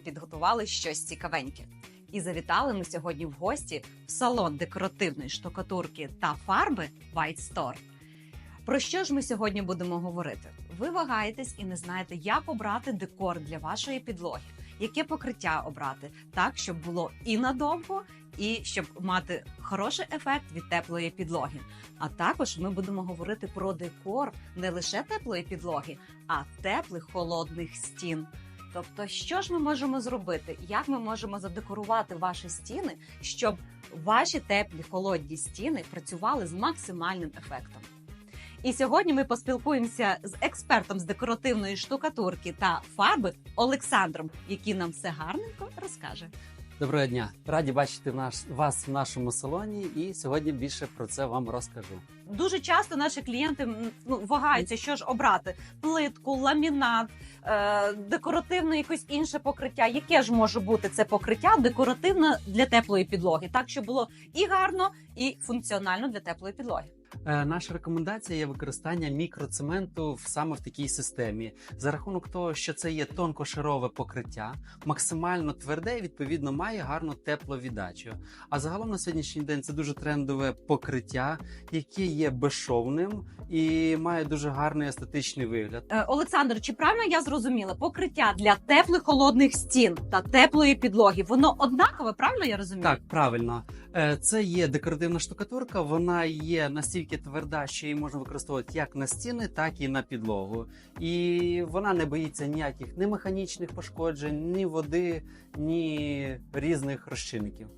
підготували щось цікавеньке. І завітали ми сьогодні в гості в салон декоративної штукатурки та фарби White Store. Про що ж ми сьогодні будемо говорити? Ви вагаєтесь і не знаєте, як обрати декор для вашої підлоги, яке покриття обрати, так щоб було і надовго, і щоб мати хороший ефект від теплої підлоги. А також ми будемо говорити про декор не лише теплої підлоги, а теплих холодних стін. Тобто, що ж ми можемо зробити? Як ми можемо задекорувати ваші стіни, щоб ваші теплі холодні стіни працювали з максимальним ефектом? І сьогодні ми поспілкуємося з експертом з декоративної штукатурки та фарби Олександром, який нам все гарненько розкаже. Доброго дня! Раді бачити наш, вас в нашому салоні, і сьогодні більше про це вам розкажу. Дуже часто наші клієнти ну, вагаються, що ж обрати: плитку, ламінат, е, декоративне якесь інше покриття. Яке ж може бути це покриття декоративне для теплої підлоги, так щоб було і гарно, і функціонально для теплої підлоги. Е, наша рекомендація є використання мікроцементу в- саме в такій системі, за рахунок того, що це є тонкошарове покриття, максимально тверде і відповідно має гарну тепловіддачу. А загалом на сьогоднішній день це дуже трендове покриття, яке є безшовним і має дуже гарний естетичний вигляд. Е, Олександр, чи правильно я зрозуміла? Покриття для теплих холодних стін та теплої підлоги воно однакове, правильно я розумію? Так, правильно. Е, Це є декоративна штукатурка. Вона є настільки тверда, що її можна використовувати як на стіни, так і на підлогу. І вона не боїться ніяких ні механічних пошкоджень, ні води, ні різних розчинників.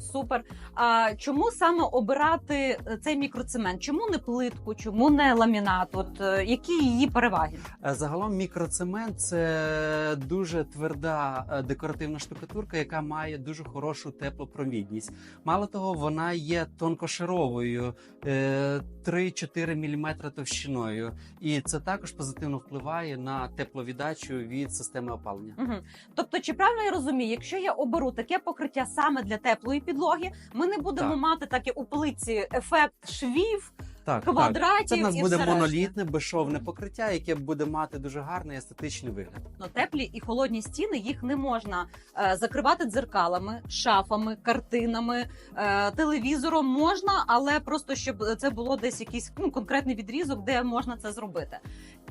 Супер. А чому саме обирати е, цей мікроцемент? Чому не плитку? Чому не ламінат? От е, які її переваги? Е, Загалом мікроцемент це дуже тверда декоративна штукатурка, яка має дуже хорошу теплопровідність. Мало того, вона є тонкошаровою е, 3-4 мм товщиною, і це також позитивно впливає на тепловіддачу від системи опалення. Угу. Тобто, чи правильно я розумію, якщо я оберу таке покриття саме для теплої підлоги, ми не будемо Так. мати таке у плитці ефект швів, Так, квадратів Це в нас і буде все решта. монолітне, безшовне покриття, яке буде мати дуже гарний естетичний вигляд. Но теплі і холодні стіни їх не можна е, закривати дзеркалами, шафами, картинами, е, телевізором можна, але просто щоб це було десь якийсь ну, конкретний відрізок, де можна це зробити.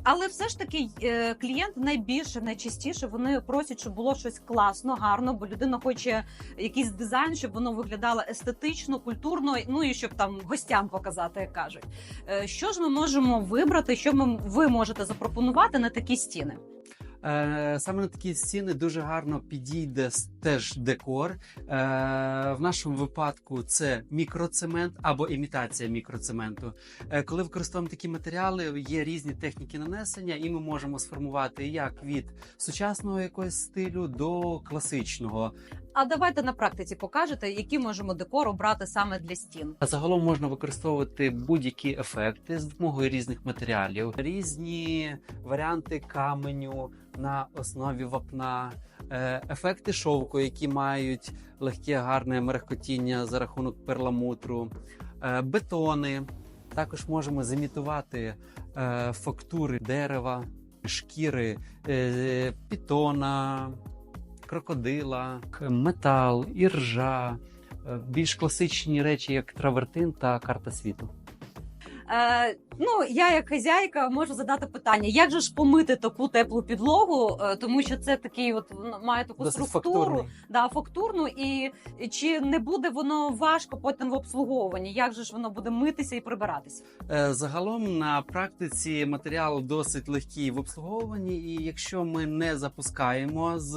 Але все ж таки е, клієнт найбільше, найчастіше вони просять, щоб було щось класно, гарно, бо людина хоче якийсь дизайн, щоб воно виглядало естетично, культурно, ну і щоб там гостям показати, як кажуть. Е, Що ж ми можемо вибрати, що ми ви можете запропонувати на такі стіни? Е, Саме на такі стіни дуже гарно підійде теж декор. Е, В нашому випадку це мікроцемент або імітація мікроцементу. Коли використовуємо такі матеріали, є різні техніки нанесення, і ми можемо сформувати як від сучасного якогось стилю до класичного. А давайте на практиці покажете, які можемо декор обрати саме для стін. Загалом можна використовувати будь-які ефекти з допомогою різних матеріалів, різні варіанти каменю на основі вапна, е, ефекти шовку, які мають легке гарне мерехкотіння за рахунок перламутру, е, бетони. Також можемо зімітувати е, фактури дерева, шкіри пітона, крокодила, метал, іржа, е, більш класичні речі, як травертин та карта світу. Е, ну я як хазяйка можу задати питання: як же ж помити таку теплу підлогу, Е, тому що це такий, от ну, має таку Досить структуру, фактурний. да, фактурну, і і чи не буде воно важко потім в обслуговуванні? Як же ж воно буде митися і прибиратися? Е, Загалом на практиці матеріал досить легкий в обслуговуванні, і якщо ми не запускаємо з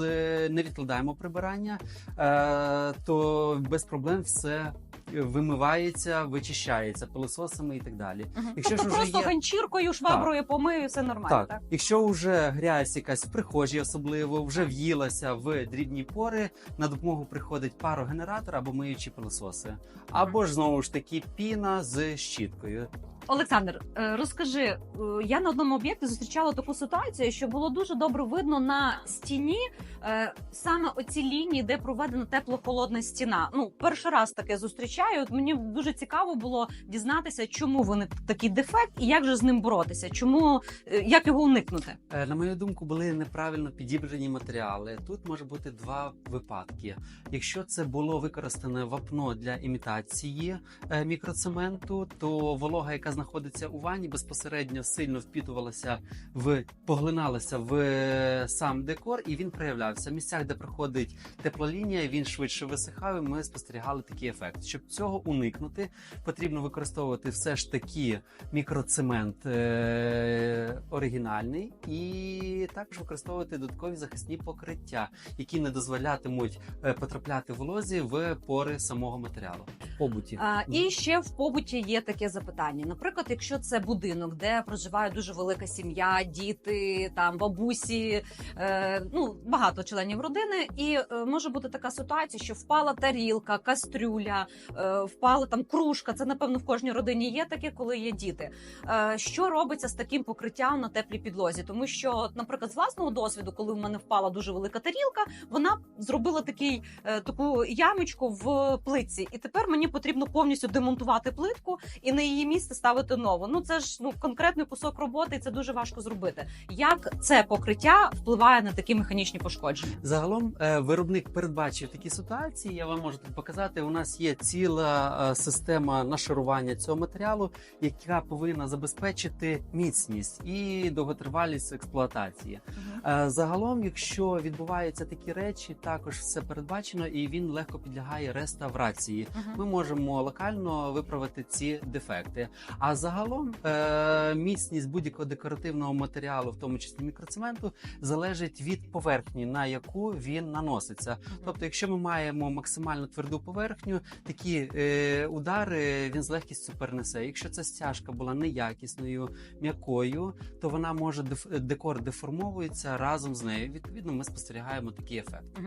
не відкладаємо прибирання, е, то без проблем все вимивається, вичищається пилососами і так далі. Якщо тобто ж просто є- ганчіркою, шваброю помию, все нормально, так? Так, якщо вже грязь якась в прихожій, особливо вже в'їлася в дрібні пори, на допомогу приходить парогенератор або миючі пилососи, або ж знову ж таки піна з щіткою. Олександр, е, розкажи, е, я на одному об'єкті зустрічала таку ситуацію, що було дуже добре видно на стіні е, саме оці лінії, де проведена тепло-холодна стіна. Ну, перший раз таке зустрічаю. Мені дуже цікаво було дізнатися, чому виник такий дефект і як же з ним боротися, чому як його уникнути. На мою думку, були неправильно підібрані матеріали. Тут може бути два випадки. Якщо це було використане вапно для імітації мікроцементу, то волога, яка знаходиться у ванні, безпосередньо сильно впітувалася в поглиналася в е, сам декор, і він проявлявся. В місцях, де проходить теплолінія, він швидше висихав. і Ми спостерігали такий ефект. Щоб цього уникнути, потрібно використовувати все ж таки мікроцемент е- оригінальний і також використовувати додаткові захисні покриття, які не дозволятимуть е, потрапляти волозі в пори самого матеріалу побуті. А, і ще в побуті є таке запитання. Наприклад, якщо це будинок, де проживає дуже велика сім'я, діти, там бабусі, е, ну багато членів родини, і е, може бути така ситуація, що впала тарілка, кастрюля, е, впала там кружка. Це напевно в кожній родині є таке, коли є діти. Е, що робиться з таким покриттям на теплій підлозі? Тому що, наприклад, з власного досвіду, коли в мене впала дуже велика тарілка, вона зробила такий е, таку ямочку в плитці, і тепер мені потрібно повністю демонтувати плитку і на її місце ставити нову. Ну це ж ну конкретний кусок роботи, і це дуже важко зробити. Як це покриття впливає на такі механічні пошкодження? Загалом е, виробник передбачив такі ситуації. Я вам можу тут показати. У нас є ціла е, система нашарування цього матеріалу, яка повинна забезпечити міцність і довготривалість експлуатації. Е, Загалом, якщо відбуваються такі речі, також все передбачено і він легко підлягає реставрації. Ми можемо локально виправити ці дефекти. А загалом е, міцність будь-якого декоративного матеріалу, в тому числі мікроцементу, залежить від поверхні, на яку він наноситься. Тобто, якщо ми маємо максимально тверду поверхню, такі е, удари він з легкістю перенесе. Якщо ця стяжка була неякісною, м'якою, то вона може деф- декор деформовується разом з нею. Відповідно, ми спостерігаємо такий ефект.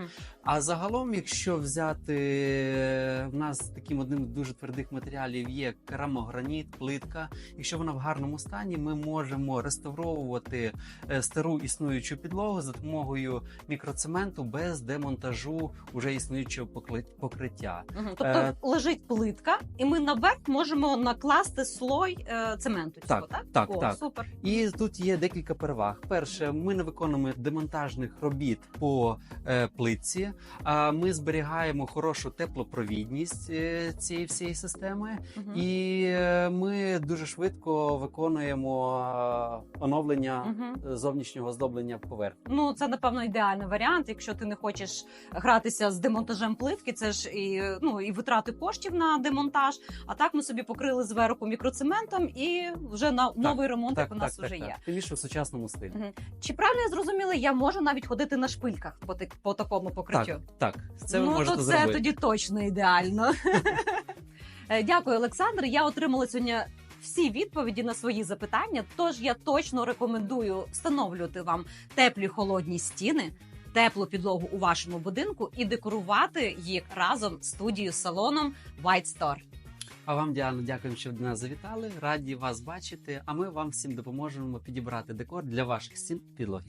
А загалом, якщо взяти е, в нас таким одним з дуже твердих матеріалів є керамограніт, плитка. Якщо вона в гарному стані, ми можемо реставровувати е, стару існуючу підлогу за допомогою мікроцементу без демонтажу уже існуючого покриття. Тобто Е, лежить плитка, і ми наверх можемо накласти слой е, цементу. Цього, Так, так, так, О, так. супер. І тут є декілька переваг. Перше, ми не виконуємо демонтажних робіт по е, плитці. А ми зберігаємо хорошу теплопровідність е, цієї всієї системи, Мгм. і е, ми дуже швидко виконуємо е, оновлення Мгм. зовнішнього оздоблення поверхні. Ну, це напевно ідеальний варіант. Якщо ти не хочеш гратися з демонтажем плитки, це ж і ну і витрати коштів на демонтаж. А так ми собі покрили зверху мікроцементом, і вже на новий ремонт, як у нас вже є. Тим більше в сучасному стилі. Мгм. Чи правильно я зрозуміла, я можу навіть ходити на шпильках по, так- по такому покриттю? Так, так, це ви ну, можете то це зробити. тоді точно ідеально. Е, Дякую, Олександр. Я отримала сьогодні всі відповіді на свої запитання. Тож я точно рекомендую встановлювати вам теплі холодні стіни. Теплу підлогу у вашому будинку і декорувати їх разом з студією салоном White Store. А вам, Діана, дякуємо, що нас завітали. Раді вас бачити. А ми вам всім допоможемо підібрати декор для ваших стін підлоги.